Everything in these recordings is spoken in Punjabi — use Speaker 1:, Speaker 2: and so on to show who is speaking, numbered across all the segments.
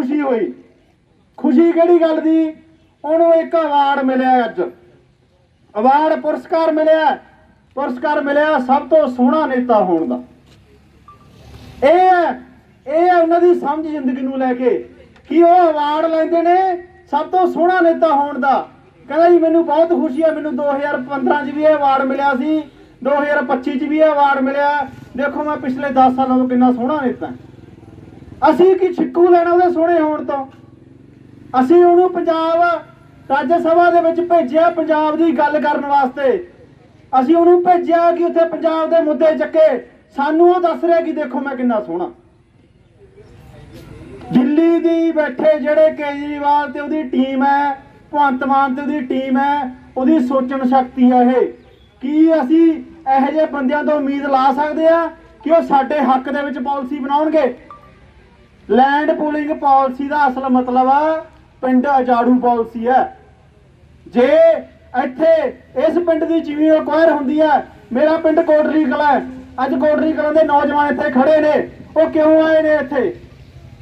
Speaker 1: ਖੁਸ਼ੀ ਹੋਈ। ਖੁਸ਼ੀ ਕਿਹੜੀ ਗੱਲ ਦੀ? ਉਹਨੂੰ ਇੱਕ ਅਵਾਰਡ ਮਿਲਿਆ ਅੱਜ। ਅਵਾਰਡ ਪੁਰਸਕਾਰ ਮਿਲਿਆ। ਪੁਰਸਕਾਰ ਮਿਲਿਆ ਸਭ ਤੋਂ ਸੋਹਣਾ ਨੇਤਾ ਹੋਣ ਦਾ। ਇਹ ਇਹ ਉਹਨਾਂ ਦੀ ਸਮਝ ਜ਼ਿੰਦਗੀ ਨੂੰ ਲੈ ਕੇ ਕਿ ਉਹ ਅਵਾਰਡ ਲੈਂਦੇ ਨੇ ਸਭ ਤੋਂ ਸੋਹਣਾ ਨੇਤਾ ਹੋਣ ਦਾ। ਕਹਿੰਦਾ ਜੀ, ਮੈਨੂੰ ਬਹੁਤ ਖੁਸ਼ੀ ਹੈ, ਮੈਨੂੰ 2015 'ਚ ਵੀ ਇਹ ਅਵਾਰਡ ਮਿਲਿਆ ਸੀ। 2025 'ਚ ਵੀ ਇਹ ਅਵਾਰਡ ਮਿਲਿਆ। ਦੇਖੋ ਮੈਂ ਪਿਛਲੇ 10 ਸਾਲਾਂ ਤੋਂ ਕਿੰਨਾ ਸੋਹਣਾ ਨੇਤਾ। ਹਾਂ। ਅਸੀਂ ਕੀ ਛਿੱਕੂ ਲੈਣਾ ਉਹਦੇ ਸੋਹਣੇ ਹੋਣ ਤੋਂ? ਅਸੀਂ ਉਹਨੂੰ ਪੰਜਾਬ, ਰਾਜ ਸਭਾ ਦੇ ਵਿੱਚ ਭੇਜਿਆ ਪੰਜਾਬ ਦੀ ਗੱਲ ਕਰਨ ਵਾਸਤੇ। ਅਸੀਂ ਉਹਨੂੰ ਭੇਜਿਆ ਕਿ ਉੱਥੇ ਪੰਜਾਬ ਦੇ ਮੁੱਦੇ ਚੱਕੇ। ਸਾਨੂੰ ਉਹ ਦੱਸ ਰਿਹਾ ਕਿ ਦੇਖੋ ਮੈਂ ਕਿੰਨਾ ਸੋਹਣਾ। ਦਿੱਲੀ ਦੀ ਬੈਠੇ ਜਿਹੜੇ ਕੇਜਰੀਵਾਲ ਤੇ ਉਹਦੀ ਟੀਮ ਹੈ, ਭਗਵੰਤ ਮਾਨ ਤੇ ਉਹਦੀ ਟੀਮ ਹੈ, ਉਹਦੀ ਸੋਚਣ ਸ਼ਕਤੀ ਹੈ ਇਹ। ਕੀ ਅਸੀਂ ਇਹੋ ਜਿਹੇ ਬੰਦਿਆਂ ਤੋਂ ਉਮੀਦ ਲਾ ਸਕਦੇ ਆ ਕਿ ਉਹ ਸਾਡੇ ਹੱਕ ਦੇ ਵਿੱਚ ਪਾਲਿਸੀ ਬਣਾਉਣਗੇ? ਲੈਂਡ ਪੂਲਿੰਗ ਪਾਲਿਸੀ ਦਾ ਅਸਲ ਮਤਲਬ ਆ ਪਿੰਡ ਅਜਾੜੂ ਪਾਲਿਸੀ ਹੈ। ਜੇ ਇੱਥੇ ਇਸ ਪਿੰਡ ਦੀ ਜ਼ਮੀਨ ਅਕਵਾਇਰ ਹੁੰਦੀ ਹੈ, ਮੇਰਾ ਪਿੰਡ ਕੋਟਲੀ ਕਲਾ ਅੱਜ ਕੋਟਲੀ ਕਲਾ ਦੇ ਨੌਜਵਾਨ ਇੱਥੇ ਖੜੇ ਨੇ। ਉਹ ਕਿਉਂ ਆਏ ਨੇ ਇੱਥੇ?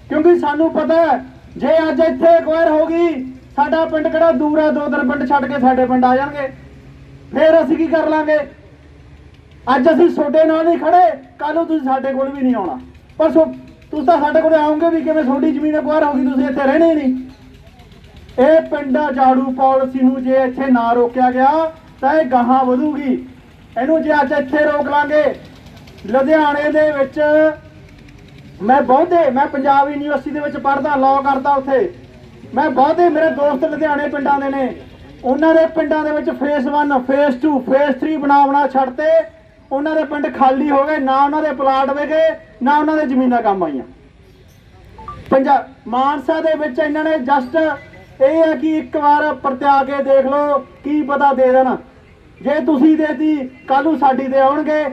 Speaker 1: ਕਿਉਂਕਿ ਸਾਨੂੰ ਪਤਾ ਹੈ, ਜੇ ਅੱਜ ਇੱਥੇ ਅਕਵਾਇਰ ਹੋ ਗਈ, ਸਾਡਾ ਪਿੰਡ ਕਿਹੜਾ ਦੂਰ ਹੈ? ਦੋ ਤਿੰਨ ਪਿੰਡ ਛੱਡ ਕੇ ਸਾਡੇ ਪਿੰਡ ਆ ਜਾਣਗੇ। ਫਿਰ ਅਸੀਂ ਕੀ ਕਰ ਲਾਂਗੇ? ਅੱਜ ਅਸੀਂ ਤੁਹਾਡੇ ਨਾਲ ਹੀ ਖੜੇ ਕੱਲ ਨੂੰ ਤੁਸੀਂ ਸਾਡੇ ਕੋਲ ਵੀ ਨਹੀਂ ਆਉਣਾ। ਪਰ ਸੋ ਤੁਸੀਂ ਤਾਂ ਸਾਡੇ ਕੋਲ ਆਉਂਗੇ ਵੀ ਕਿਵੇਂ ਤੁਹਾਡੀ ਜ਼ਮੀਨ ਅਕਵਾਇਰ ਹੋ ਗਈ, ਤੁਸੀਂ ਇੱਥੇ ਰਹਿਣੇ ਨਹੀਂ। ਇਹ ਪਿੰਡਾਂ ਝਾੜੂ ਪਾਲਿਸੀ ਨੂੰ ਜੇ ਇੱਥੇ ਨਾ ਰੋਕਿਆ ਗਿਆ, ਤਾਂ ਇਹ ਗਾਹਾਂ ਵਧੂਗੀ। ਇਹਨੂੰ ਜੇ ਅੱਜ ਇੱਥੇ ਰੋਕ ਲਾਂਗੇ, ਲੁਧਿਆਣੇ ਦੇ ਵਿੱਚ ਮੈਂ ਬਹੁਤੇ, ਮੈਂ ਪੰਜਾਬ ਯੂਨੀਵਰਸਿਟੀ ਦੇ ਵਿੱਚ ਪੜ੍ਹਦਾ ਲਾਅ ਕਰਦਾ ਉੱਥੇ। ਮੈਂ ਬਹੁਤੇ ਮੇਰੇ ਦੋਸਤ ਲੁਧਿਆਣੇ ਪਿੰਡਾਂ ਦੇ ਨੇ। ਉਹਨਾਂ ਦੇ ਪਿੰਡਾਂ ਦੇ ਵਿੱਚ ਫੇਸ 1 ਫੇਸ 2 ਫੇਸ 3 ਬਣਾ ਬਣਾ ਛੱਡਤੇ ਉਹਨਾਂ ਦੇ ਪਿੰਡ ਖਾਲੀ ਹੋ ਗਏ, ਨਾ ਉਹਨਾਂ ਦੇ ਪਲਾਟ ਵੇਗੇ ਨਾ ਉਹਨਾਂ ਦੇ ਜ਼ਮੀਨਾਂ ਕੰਮ ਆਈਆਂ। ਪੰਜਾਬ ਮਾਨਸਾ ਦੇ ਵਿੱਚ ਇਹਨਾਂ ਨੇ ਜਸਟ ਇਹ ਹੈ ਕਿ ਇੱਕ ਵਾਰ ਪਰਤਿਆ ਕੇ ਦੇਖ ਲਓ, ਕੀ ਪਤਾ ਦੇ ਦੇਣਾ। ਜੇ ਤੁਸੀਂ ਦੇਤੀ ਕੱਲ ਨੂੰ ਸਾਡੀ ਤੇ ਆਉਣਗੇ।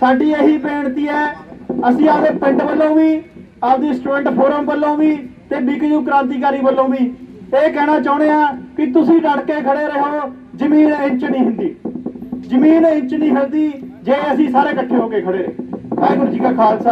Speaker 1: ਸਾਡੀ ਇਹੀ ਬੇਨਤੀ ਹੈ, ਅਸੀਂ ਆਪਦੇ ਪਿੰਡ ਵੱਲੋਂ ਵੀ, ਆਪਦੀ ਸਟੂਡੈਂਟ ਫੋਰਮ ਵੱਲੋਂ ਵੀ ਤੇ ਬਿਕਜੂ ਕ੍ਰਾਂਤੀਕਾਰੀ ਵੱਲੋਂ ਵੀ ਇਹ ਕਹਿਣਾ ਚਾਹੁੰਦੇ ਆ ਕਿ ਤੁਸੀਂ ਡਟ ਕੇ ਖੜੇ ਰਹੋ, ਜ਼ਮੀਨ ਇੰਚ ਨਹੀਂ ਹੁੰਦੀ। ਜ਼ਮੀਨ ਇੰਚ ਨਹੀਂ ਹਿਲਦੀ, ਜੇ ਅਸੀਂ ਸਾਰੇ ਇਕੱਠੇ ਹੋ ਕੇ ਖੜੇ ਵਾਹਿਗੁਰੂ ਜੀ ਕਾ ਖਾਲਸਾ